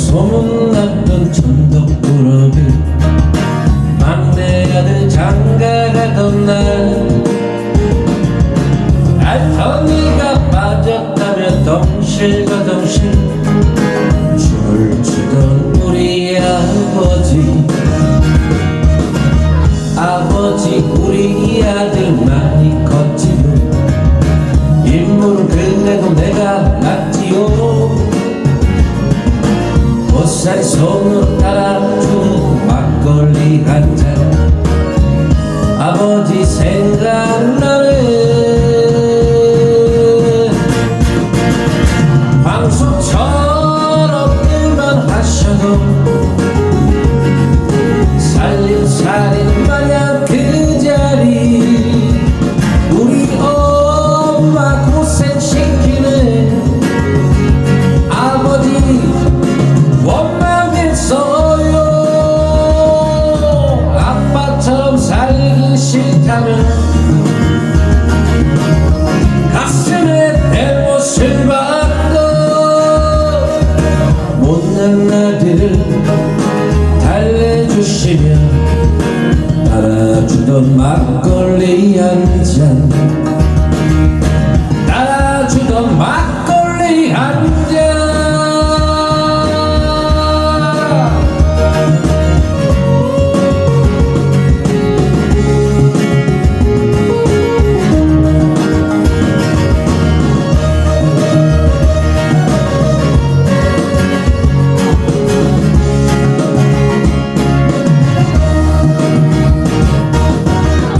소문났던 천덕꾸러기 막내가들 장가가던 날. 알턴이가 빠졌다면 덩실거덩실. 춤을 추던 우리 아버지. 아버지 우리 아들 많이 컸지요. 인물은 그래도 내가 낫지요. 고사리 손으로 따라준 막걸리 한 잔 아버지 생각나네 방송처럼 일만 하셔도 달래주시며 따라주던 막걸리 한잔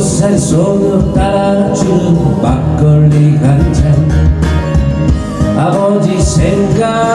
고살 손으로 따라주는 막걸리 한 잔. 아버지 생각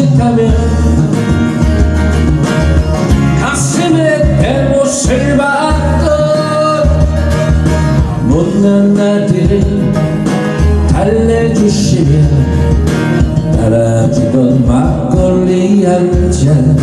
싫다면 가슴에 대못을 박던 못난 아들을 달래주시며 따라주던 막걸리 한잔